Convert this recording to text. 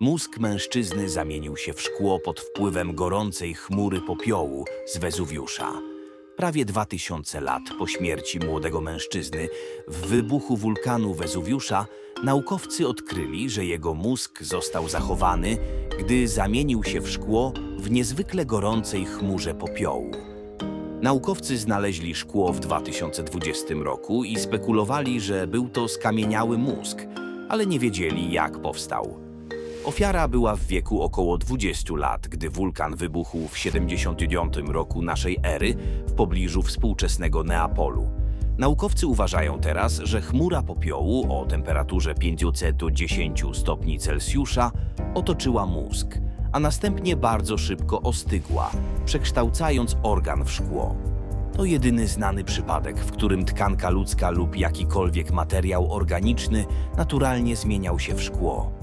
Mózg mężczyzny zamienił się w szkło pod wpływem gorącej chmury popiołu z Wezuwiusza. Prawie dwa tysiące lat po śmierci młodego mężczyzny, w wybuchu wulkanu Wezuwiusza, naukowcy odkryli, że jego mózg został zachowany, gdy zamienił się w szkło w niezwykle gorącej chmurze popiołu. Naukowcy znaleźli szkło w 2020 roku i spekulowali, że był to skamieniały mózg, ale nie wiedzieli, jak powstał. Ofiara była w wieku około 20 lat, gdy wulkan wybuchł w 79 roku naszej ery w pobliżu współczesnego Neapolu. Naukowcy uważają teraz, że chmura popiołu o temperaturze 500 do 10 stopni Celsjusza otoczyła mózg, a następnie bardzo szybko ostygła, przekształcając organ w szkło. To jedyny znany przypadek, w którym tkanka ludzka lub jakikolwiek materiał organiczny naturalnie zmieniał się w szkło.